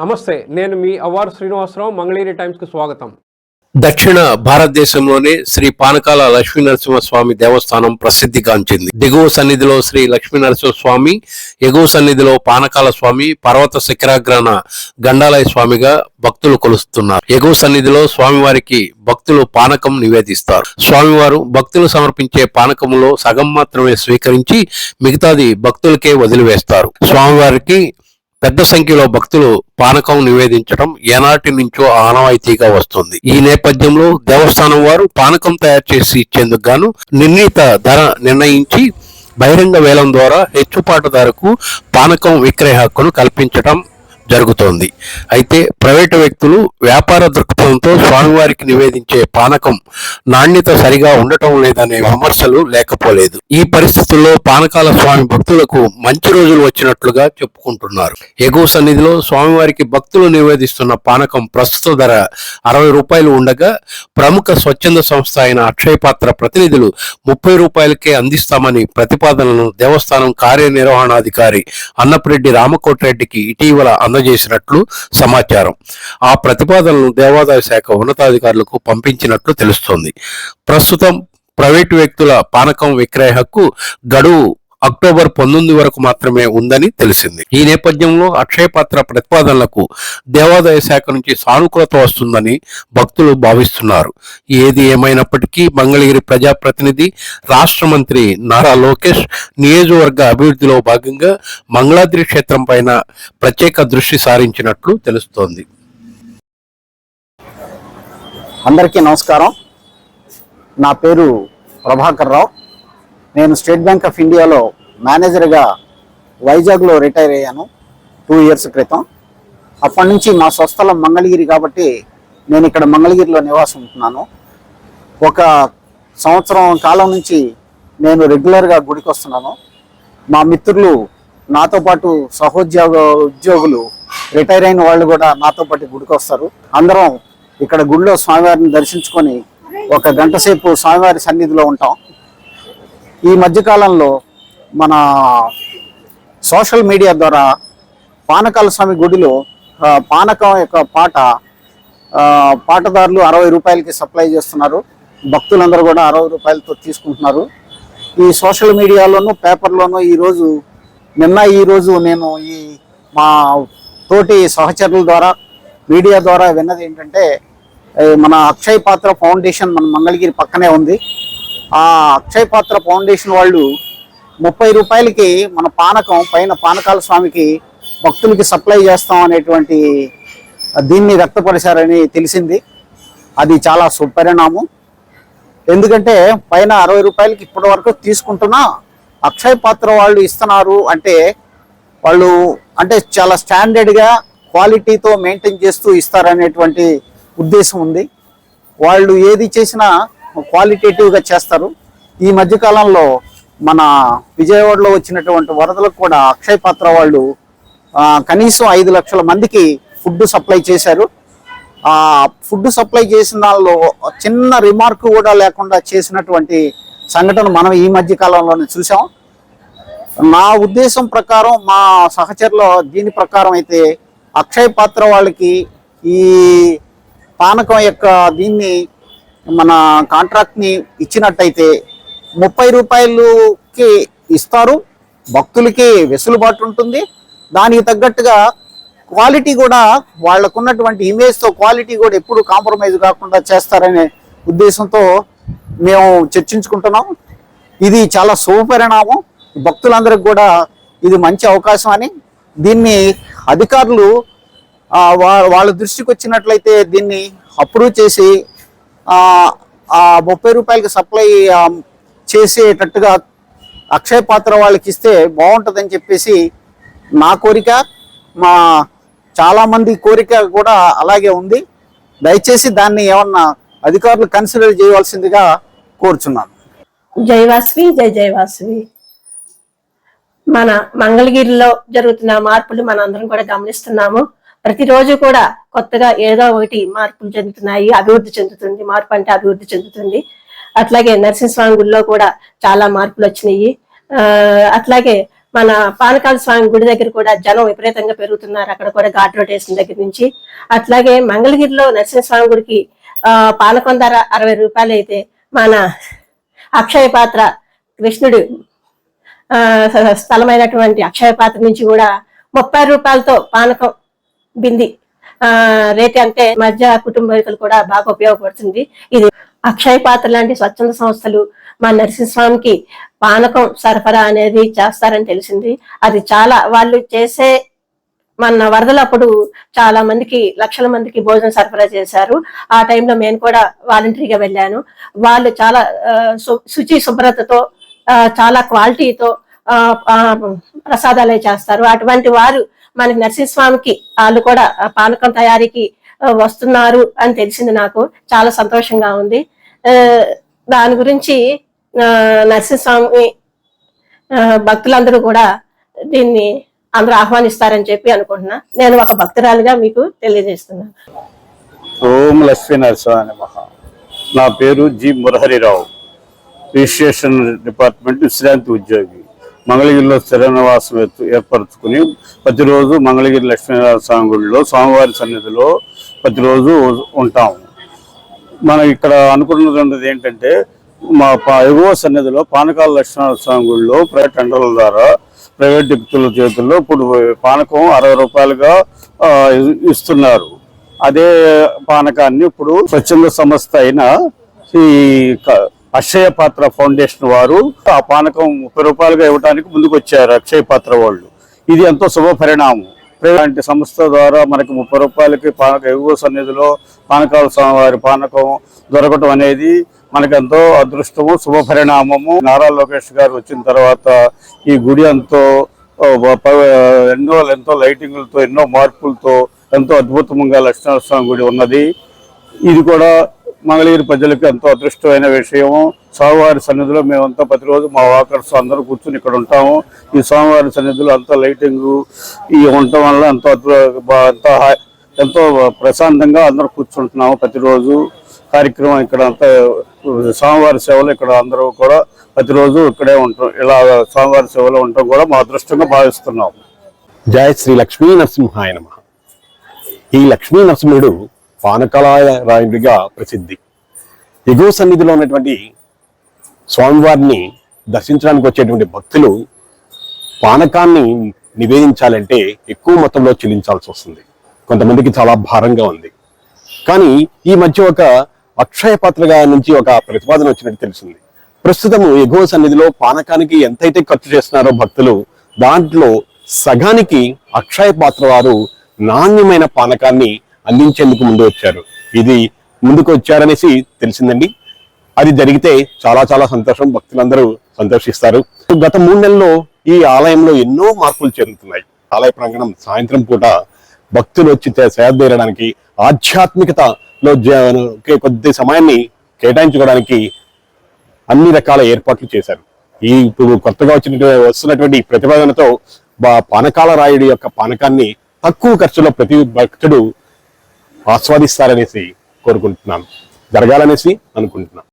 నమస్తే నేను మీ అవార్ శ్రీనివాసరావు మంగళగిరి టైమ్స్కి స్వాగతం. దక్షిణ భారతదేశంలోనే శ్రీ పానకాల లక్ష్మీ నరసింహస్వామి దేవస్థానం ప్రసిద్ధిగాంచింది. దిగువ సన్నిధిలో శ్రీ లక్ష్మీ నరసింహస్వామి ఎగువ సన్నిధిలో పానకాల స్వామి పర్వత శిఖరాగ్రహణ గండాలయ స్వామిగా భక్తులు కొలుస్తున్నారు. ఎగువ సన్నిధిలో స్వామివారికి భక్తులు పానకం నివేదిస్తారు. స్వామివారు భక్తులు సమర్పించే పానకములో సగం మాత్రమే స్వీకరించి మిగతాది భక్తులకే వదిలివేస్తారు. స్వామివారికి పెద్ద సంఖ్యలో భక్తులు పానకం నివేదించడం ఏనాటి నుంచో ఆనవాయితీగా వస్తుంది. ఈ నేపథ్యంలో దేవస్థానం వారు పానకం తయారు చేసి ఇచ్చేందుకు గాను నిర్ణీత ధర నిర్ణయించి బహిరంగ వేలం ద్వారా హెచ్చుపాటు ధరకు పానకం విక్రయ హక్కును కల్పించడం జరుగుతోంది. అయితే ప్రైవేటు వ్యక్తులు వ్యాపార దృక్పథంతో స్వామివారికి నివేదించే పానకం నాణ్యత సరిగా ఉండటం లేదనే విమర్శలు లేకపోలేదు. ఈ పరిస్థితుల్లో పానకాల స్వామి భక్తులకు మంచి రోజులు వచ్చినట్లుగా చెప్పుకుంటున్నారు. ఎగువ సన్నిధిలో స్వామివారికి భక్తులు నివేదిస్తున్న పానకం ప్రస్తుత ధర అరవై రూపాయలు ఉండగా ప్రముఖ స్వచ్ఛంద సంస్థ అయిన అక్షయ పాత్ర ప్రతినిధులు ముప్పై రూపాయలకే అందిస్తామని ప్రతిపాదనను దేవస్థానం కార్యనిర్వహణాధికారి అన్నపరెడ్డి రామకోటిరెడ్డికి ఇటీవల అందజేసినట్లు సమాచారం. ఆ ప్రతిపాదనలను దేవాదాయ శాఖ ఉన్నతాధికారులకు పంపించినట్లు తెలుస్తోంది. ప్రస్తుతం ప్రైవేటు వ్యక్తుల పానకం విక్రయ హక్కు గడువు అక్టోబర్ పంతొమ్మిది వరకు మాత్రమే ఉందని తెలిసింది. ఈ నేపథ్యంలో అక్షయపాత్ర ప్రతిపాదనలకు దేవాదాయ శాఖ నుంచి సానుకూలత వస్తుందని భక్తులు భావిస్తున్నారు. ఏది ఏమైనప్పటికీ మంగళగిరి ప్రజాప్రతినిధి రాష్ట్ర మంత్రి నారా లోకేష్ నియోజకవర్గ అభివృద్ధిలో భాగంగా మంగళాద్రి క్షేత్రం పైన ప్రత్యేక దృష్టి సారించినట్లు తెలుస్తోంది. అందరికీ నమస్కారం. నా పేరు ప్రభాకర్ రావు. నేను స్టేట్ బ్యాంక్ ఆఫ్ ఇండియాలో మేనేజర్గా వైజాగ్లో రిటైర్ అయ్యాను టూ ఇయర్స్ క్రితం. అప్పటి నుంచి మా స్వస్థలం మంగళగిరి కాబట్టి నేను ఇక్కడ మంగళగిరిలో నివాసం ఉంటున్నాను. ఒక సంవత్సరం కాలం నుంచి నేను రెగ్యులర్గా గుడికి వస్తున్నాను. మా మిత్రులు నాతో పాటు సహోద్యోగ ఉద్యోగులు రిటైర్ అయిన వాళ్ళు కూడా నాతో పాటు గుడికి వస్తారు. అందరం ఇక్కడ గుడిలో స్వామివారిని దర్శించుకొని ఒక గంట సేపు స్వామివారి సన్నిధిలో ఉంటాం. ఈ మధ్యకాలంలో మన సోషల్ మీడియా ద్వారా పానకాల స్వామి గుడిలో పానకం యొక్క పాట పాటదారులు అరవై రూపాయలకి సప్లై చేస్తున్నారు. భక్తులందరూ కూడా అరవై రూపాయలతో తీసుకుంటున్నారు. ఈ సోషల్ మీడియాలోనూ పేపర్లోనూ ఈరోజు నిన్న ఈరోజు నేను ఈ మా తోటి సహచరుల ద్వారా మీడియా ద్వారా విన్నది ఏంటంటే మన అక్షయ్ పాత్ర ఫౌండేషన్ మన మంగళగిరి పక్కనే ఉంది. ఆ అక్షయ పాత్ర ఫౌండేషన్ వాళ్ళు ముప్పై రూపాయలకి మన పానకం పైన పానకాల స్వామికి భక్తులకి సప్లై చేస్తాం అనేటువంటి దీన్ని వ్యక్తపరిచారని తెలిసింది. అది చాలా సుపరిణామం. ఎందుకంటే పైన అరవై రూపాయలకి ఇప్పటి వరకు తీసుకుంటున్నా అక్షయ పాత్ర వాళ్ళు ఇస్తున్నారు అంటే వాళ్ళు అంటే చాలా స్టాండర్డ్గా క్వాలిటీతో మెయింటైన్ చేస్తూ ఇస్తారనేటువంటి ఉద్దేశం ఉంది. వాళ్ళు ఏది చేసినా క్వాలిటేటివ్గా చేస్తారు. ఈ మధ్యకాలంలో మన విజయవాడలో వచ్చినటువంటి వరదలకు కూడా అక్షయ్ పాత్ర వాళ్ళు కనీసం ఐదు లక్షల మందికి ఫుడ్ సప్లై చేశారు. ఆ ఫుడ్ సప్లై చేసిన దానిలో చిన్న రిమార్క్ కూడా లేకుండా చేసినటువంటి సంఘటన మనం ఈ మధ్య కాలంలోనే చూసాం నా ఉద్దేశం ప్రకారం మా సహచరుల దీని ప్రకారం అయితే అక్షయ పాత్ర వాళ్ళకి ఈ పానకం యొక్క దీన్ని మన కాంట్రాక్ట్ని ఇచ్చినట్టయితే ముప్పై రూపాయలుకి ఇస్తారు. భక్తులకి వెసులుబాటు ఉంటుంది. దానికి తగ్గట్టుగా క్వాలిటీ కూడా వాళ్ళకున్నటువంటి ఇమేజ్తో క్వాలిటీ కూడా ఎప్పుడు కాంప్రమైజ్ కాకుండా చేస్తారనే ఉద్దేశంతో మేము చర్చించుకుంటున్నాం. ఇది చాలా శుభపరిణామం భక్తులందరికి కూడా ఇది మంచి అవకాశం అని. దీన్ని అధికారులు వాళ్ళ దృష్టికి వచ్చినట్లయితే దీన్ని అప్రూవ్ చేసి ముప్పై రూపాయలకి సప్లై చేసేటట్టుగా అక్షయ పాత్ర వాళ్ళకి ఇస్తే బాగుంటుందని చెప్పేసి నా కోరిక మా చాలామంది కోరిక కూడా అలాగే ఉంది. దయచేసి దాన్ని ఏమన్నా అధికారులు కన్సిడర్ చేయవలసిందిగా కోరుచున్నాను. జై జయ జై మన మంగళగిరిలో జరుగుతున్న మార్పులు మనందరం కూడా గమనిస్తున్నాము. ప్రతిరోజు కూడా కొత్తగా ఏదో ఒకటి మార్పులు చెందుతున్నాయి అభివృద్ధి చెందుతుంది మార్పు అంటే అభివృద్ధి చెందుతుంది. అట్లాగే నరసింహస్వామి గుడిలో కూడా చాలా మార్పులు వచ్చినాయి. అట్లాగే మన పానకాల స్వామి గుడి దగ్గర కూడా జనం విపరీతంగా పెరుగుతున్నారు. అక్కడ కూడా ఘాట్ రోడ్ వేసిన దగ్గర నుంచి. అట్లాగే మంగళగిరిలో నరసింహస్వామి గుడికి ఆ పానకం ధర అరవై రూపాయలు అయితే మన అక్షయ పాత్ర కృష్ణుడు ఆ, స్థలమైనటువంటి అక్షయ పాత్ర నుంచి కూడా ముప్పై రూపాయలతో పానకం బింది. ఆ రేట్ అంటే మధ్య కుటుంబీకులు కూడా బాగా ఉపయోగపడుతుంది. ఇది అక్షయ పాత్ర లాంటి స్వచ్ఛంద సంస్థలు మా నరసింహస్వామికి పానకం సరఫరా అనేది చేస్తారని తెలిసింది. అది చాలా వాళ్ళు చేసే మన వరదలప్పుడు చాలా మందికి లక్షల మందికి భోజనం సరఫరా చేశారు. ఆ టైంలో నేను కూడా వాలంటరీగా వెళ్ళాను. వాళ్ళు చాలా శుచి శుభ్రతతో చాలా క్వాలిటీతో ప్రసాదాలు చేస్తారు. అటువంటి వారు మనకి నరసింహస్వామికి వాళ్ళు కూడా పానకం తయారీకి వస్తున్నారు అని తెలిసింది నాకు. చాలా సంతోషంగా ఉంది. దాని గురించి నరసింహస్వామి భక్తులందరూ కూడా దీన్ని అందరూ ఆహ్వానిస్తారని చెప్పి అనుకుంటున్నా. నేను ఒక భక్తురాలుగా మీకు తెలియజేస్తున్నాను. ఓం లక్ష్మీ నరసింహాని మహా నా పేరు జి మురహరిరావు. రిజిస్ట్రేషన్ డిపార్ట్మెంట్ విశ్రాంతి ఉద్యోగి. మంగళగిరిలో స్థిర నివాసం ఏర్పరచుకుని ప్రతిరోజు మంగళగిరి లక్ష్మీనారాయణ స్వామి గుడిలో స్వామివారి సన్నిధిలో ప్రతిరోజు ఉంటాం. మనం ఇక్కడ అనుకున్నది ఉన్నది ఏంటంటే మా పా- ఎగువ సన్నిధిలో పానకాల లక్ష్మీనారాయణ స్వామి గుడిలో ప్రైవేట్ టెండర్ల ద్వారా ప్రైవేట్ వ్యక్తుల చేతుల్లో ఇప్పుడు పానకం అరవై రూపాయలుగా ఇస్తున్నారు. అదే పానకాన్ని ఇప్పుడు స్వచ్ఛంద సంస్థ అయిన ఈ అక్షయ పాత్ర ఫౌండేషన్ వారు ఆ పానకం ముప్పై రూపాయలుగా ఇవ్వడానికి ముందుకు వచ్చారు అక్షయ పాత్ర వాళ్ళు. ఇది ఎంతో శుభ పరిణామం. ఇలాంటి సంస్థ ద్వారా మనకి ముప్పై రూపాయలకి పానక ఎగువ సన్నిధిలో పానకాల స్వామివారి పానకం దొరకటం అనేది మనకెంతో అదృష్టము శుభ పరిణామము. నారా లోకేష్ గారు వచ్చిన తర్వాత ఈ గుడి ఎంతో ఎన్నో ఎంతో లైటింగ్లతో ఎన్నో మార్పులతో ఎంతో అద్భుతంగా లక్ష్మీనరసింహ స్వామి గుడి ఉన్నది. ఇది కూడా మంగళగిరి ప్రజలకు ఎంతో అదృష్టమైన విషయము. స్వామివారి సన్నిధిలో మేమంతా ప్రతిరోజు మా వాకర్స్ అందరూ కూర్చుని ఇక్కడ ఉంటాము. ఈ స్వామివారి సన్నిధిలో అంతా లైటింగ్ ఈ ఉండటం వల్ల ఎంతో అద్భుత ఎంతో హా- ఎంతో ప్రశాంతంగా అందరూ కూర్చుంటున్నాము ప్రతిరోజు. కార్యక్రమం ఇక్కడ అంతా స్వామివారి సేవలు ఇక్కడ అందరూ కూడా ప్రతిరోజు ఇక్కడే ఉంటాం ఇలా స్వామివారి సేవలో ఉండటం కూడా మా అదృష్టంగా భావిస్తున్నాము. జయ శ్రీ లక్ష్మీ నరసింహాయ నమ. ఈ లక్ష్మీ నరసింహుడు పానకలాయ రాయుడిగా ప్రసిద్ధి. ఎగువ సన్నిధిలో ఉన్నటువంటి స్వామివారిని దర్శించడానికి వచ్చేటువంటి భక్తులు పానకాన్ని నివేదించాలంటే ఎక్కువ మొత్తంలో చెల్లించాల్సి వస్తుంది. కొంతమందికి చాలా భారంగా ఉంది. కానీ ఈ మధ్య ఒక అక్షయ పాత్రగా నుంచి ఒక ప్రతిపాదన వచ్చినట్టు తెలిసింది ప్రస్తుతం ఎగువ సన్నిధిలో పానకానికి ఎంతైతే ఖర్చు చేస్తున్నారో భక్తులు దాంట్లో సగానికి అక్షయ పాత్ర వారు నాణ్యమైన పానకాన్ని అందించేందుకు ముందు వచ్చారు. ఇది ముందుకు వచ్చారనేసి తెలిసిందండి. అది జరిగితే చాలా చాలా సంతోషం. భక్తులందరూ సంతోషిస్తారు. గత మూడు నెలల్లో ఈ ఆలయంలో ఎన్నో మార్పులు చెందుతున్నాయి ఆలయ ప్రాంగణం సాయంత్రం పూట భక్తులు వచ్చి సేదీరడానికి ఆధ్యాత్మికతలో కొద్ది సమయాన్ని కేటాయించుకోవడానికి అన్ని రకాల ఏర్పాట్లు చేశారు. ఈ ఇప్పుడు కొత్తగా వచ్చిన వస్తున్నటువంటి ప్రతిపాదనతో బా- పానకాల రాయుడి యొక్క పానకాన్ని తక్కువ ఖర్చులో ప్రతి భక్తుడు ఆస్వాదిస్తారనేసి కోరుకుంటున్నాను. జరగాలనేసి అనుకుంటున్నాను.